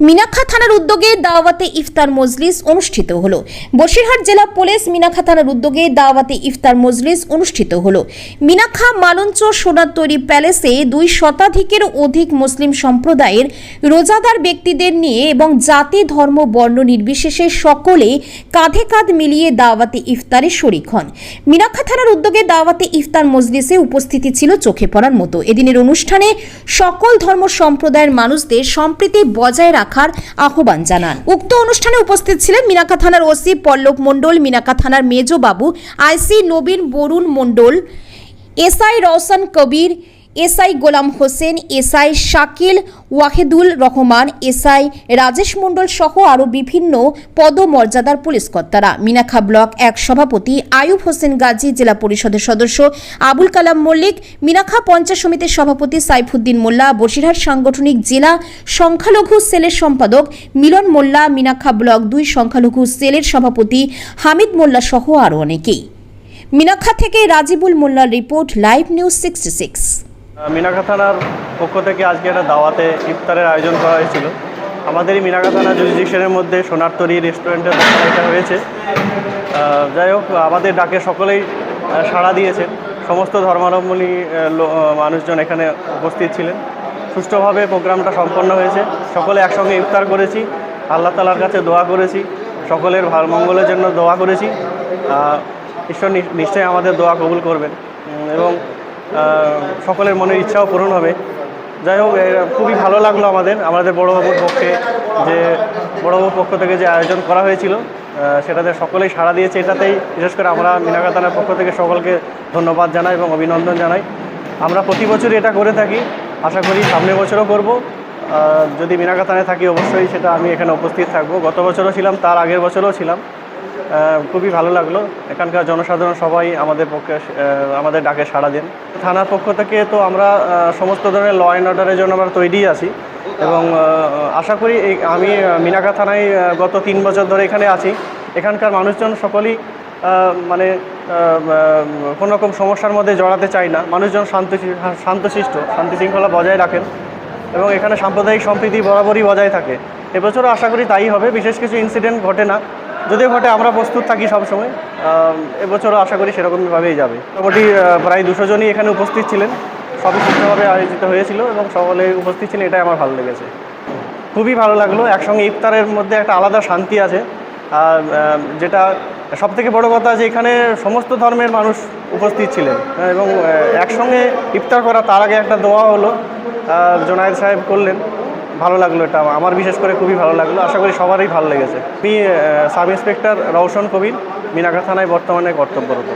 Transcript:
মিনাখা থানার উদ্যোগে দাওয়াতে ইফতার মজলিস অনুষ্ঠিত হলো। বসিরহাট জেলা পুলিশ মিনাখা থানার উদ্যোগে দাওয়াতে ইফতার মজলিস অনুষ্ঠিত হলো। মিনাখা মালঞ্চ, সোনার তৈরি প্যালেসে দুই শতাধিকের অধিক মুসলিম সম্প্রদায়ের রোজাদার ব্যক্তিদের নিয়ে এবং জাতি, ধর্ম, বর্ণ নির্বিশেষে সকলে কাঁধে কাঁধ মিলিয়ে দাওয়াতে ইফতারে শরিক হন। মিনাখা থানার উদ্যোগে দাওয়াতে ইফতার মজলিসে উপস্থিতি ছিল চোখে পড়ার মতো। এদিনের অনুষ্ঠানে সকল ধর্ম সম্প্রদায়ের মানুষদের সম্প্রীতি বজায় রাখার আহ্বান জানান। উক্ত অনুষ্ঠানে উপস্থিত ছিলেন মিনাকা থানার ওসি পল্লব মণ্ডল, মিনাকা থানার মেজবাবু IC Nabin Barun Mondal SI Roshan Kabir SI Golam Hossain, SI Shakil Wahedul Rahman, SI Rajesh Mondal সহ আরও বিভিন্ন পদমর্যাদার পুলিশ কর্তারা। মিনাখা ব্লক এক সভাপতি আয়ুব হোসেন গাজী, জেলা পরিষদের সদস্য আবুল কালাম মল্লিক মিনাখা পঞ্চায়েত সমিতির সভাপতি সাইফুদ্দিন মোল্লা, বসিরহাট সাংগঠনিক জেলা সংখ্যালঘু সেলের সম্পাদক মিলন মোল্লা মিনাখা ব্লক দুই সংখ্যালঘু সেলের সভাপতি হামিদ মোল্লা সহ আরও অনেকেই। মিনাক্ষা থেকে রাজিবুল মোল্লার report, live news sixty six. Minakha থানার পক্ষ থেকে আজকে একটা দাওয়াতে ইফতারের আয়োজন করা হয়েছিল। আমাদের এই থানা জুরিডিকশনের মধ্যে সোনারতরি রেস্টুরেন্টের এটা হয়েছে। যাই হোক, আমাদের ডাকে সকলেই সাড়া দিয়েছেন। সমস্ত ধর্মাবলম্বী মানুষজন এখানে উপস্থিত ছিলেন। সুষ্ঠুভাবে প্রোগ্রামটা সম্পন্ন হয়েছে। সকলে একসঙ্গে ইফতার করেছি। আল্লাহ তালার কাছে দোয়া করেছি। সকলের ভালো মঙ্গলের জন্য দোয়া করেছি। ঈশ্বর নিশ্চয়ই আমাদের দোয়া কবুল করবেন। এবং সকলের মনের ইচ্ছাও পূরণ হবে। যাই হোক খুবই ভালো লাগল আমাদের আমাদের বড়োবাবুর পক্ষে যে বড়োবাবুর পক্ষ থেকে যে আয়োজন করা হয়েছিল সেটাতে সকলেই সাড়া দিয়েছে এটাতেই, বিশেষ করে আমরা মিনাকা থানার পক্ষ থেকে সকলকে ধন্যবাদ জানাই এবং অভিনন্দন জানাই। আমরা প্রতি বছরই এটা করে থাকি, আশা করি সামনের বছরও করব। যদি মিনাকা থানায় থাকি, অবশ্যই সেটা আমি এখানে উপস্থিত থাকব। গত বছরও ছিলাম, তার আগের বছরও ছিলাম। খুবই ভালো লাগল। এখানকার জনসাধারণ সবাই আমাদের পক্ষে আমাদের ডাকে সাড়া দেন। থানার পক্ষ থেকে তো আমরা সমস্ত ধরনের ল অ্যান্ড অর্ডারের জন্য আমরা তৈরি আছি। এবং আশা করি আমি মিনাকা থানায় গত তিন বছর ধরে এখানে আছি। এখানকার মানুষজন সকলেই মানে কোনো রকম সমস্যার মধ্যে জড়াতে চায় না। মানুষজন শান্ত, শান্তশিষ্ট শান্তি শৃঙ্খলা বজায় রাখেন। এবং এখানে সাম্প্রদায়িক সম্প্রীতি বরাবরই বজায় থাকে। এবছরও আশা করি তাই হবে। বিশেষ কিছু ইনসিডেন্ট ঘটে না। যদিও ঘটে আমরা প্রস্তুত থাকি সবসময় এবছরও আশা করি সেরকমভাবেই যাবে। মোটামুটি প্রায় দুশো জনই এখানে উপস্থিত ছিলেন। সবই সুন্দরভাবে আয়োজিত হয়েছিল এবং সকলে উপস্থিত ছিলেন এটাই আমার ভালো লেগেছে। খুবই ভালো লাগল। একসঙ্গে ইফতারের মধ্যে একটা আলাদা শান্তি আছে। আর যেটা সব থেকে বড় কথা যে এখানে সমস্ত ধর্মের মানুষ উপস্থিত ছিলেন। হ্যাঁ, এবং একসঙ্গে ইফতার করা তার আগে একটা দোয়া হলো জোনায়েদ সাহেব করলেন। ভালো লাগল এটা। আমার বিশেষ করে খুবই ভালো লাগল। আশা করি সবারই ভালো লেগেছে। আমি সাব ইন্সপেক্টর রওশন কবির, মিনাকা থানায় বর্তমানে কর্তব্যরত।